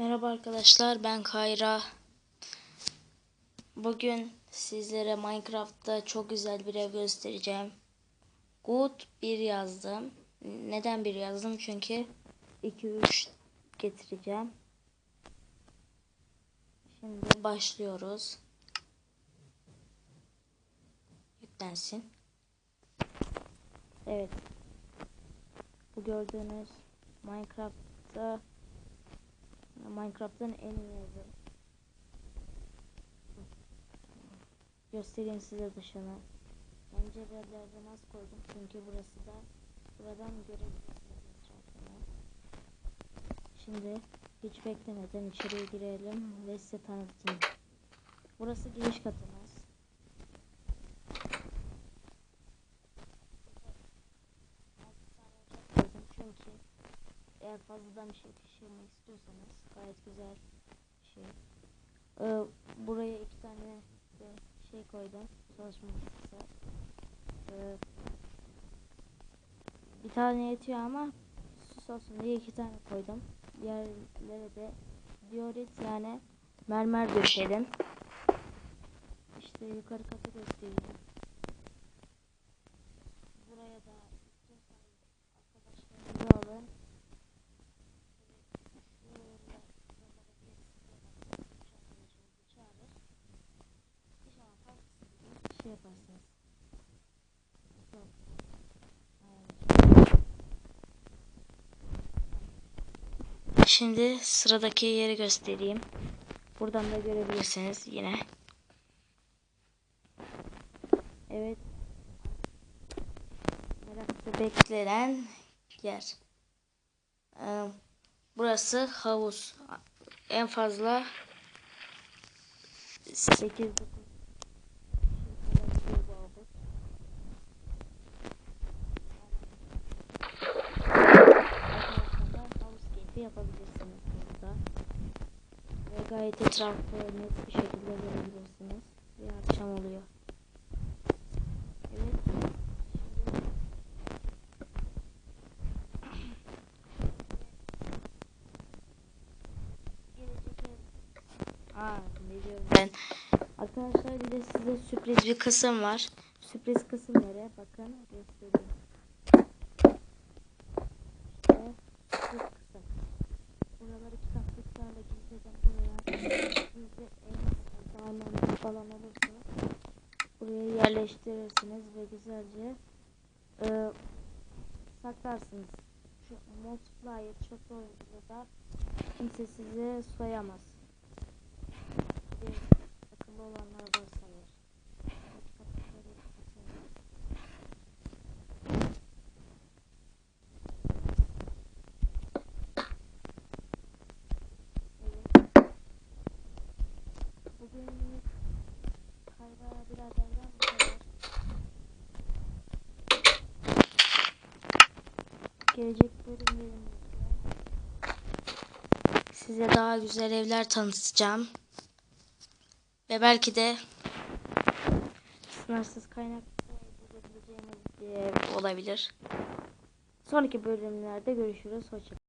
Merhaba arkadaşlar ben Kayra. Bugün sizlere Minecraft'ta çok güzel bir ev göstereceğim. Good 1 yazdım. Neden 1 yazdım? Çünkü 2 3 getireceğim. Şimdi başlıyoruz. Yüklensin. Evet. Bu gördüğünüz Minecraft'ta Minecraft'ın en iyi. Göstereyim size dışını. Pencerelerde nasıl koydum çünkü burası da buradan görebilirsiniz etrafını. Şimdi hiç beklemeden içeriye girelim ve size tanıtayım. Burası giriş katımız. Koydum çünkü eğer fazladan bir şey pişirmek istiyorsanız gayet güzel bir şey. Ee, buraya iki tane şey koydum. Çalışma masası. Ee, bir tane yetiyor ama süs olsun diye iki tane koydum. Diğerlere de diorit yani mermer döşedim. İşte yukarı katı göstereyim. Buraya da arkadaşlarınızı alın. şey yaparsınız. Şimdi sıradaki yeri göstereyim. Buradan da görebilirsiniz yine. Evet. Merakla beklenen yer. Ee, burası havuz. En fazla 8 9 havuz keyfi yapabilirsiniz burada. Ve gayet etrafı net bir şekilde görebilirsiniz. Ve akşam oluyor. Evet. Aa, ne diyorum ben? Arkadaşlar bir de size sürpriz bir kısım var. Sürpriz kısım nere? Bakın göstereyim. İşte sürpriz kısım. Buraları kitaplıklarla gizledim. Buraya gizli elmas, falan olursa buraya yerleştirirsiniz ve güzelce e, saklarsınız. Şu multiplier çok oyunda da kimse sizi soyamaz. Bir akıllı olanlar varsa eğer. Kitaplıkları satın. Evet. Bugün Kayra biraderden bu kadar. Gelecek bölümlerimizde size daha güzel evler tanıtacağım. Ve belki de sınırsız kaynak bulabileceğiniz bir ev olabilir. Sonraki bölümlerde görüşürüz. Hoşçakalın.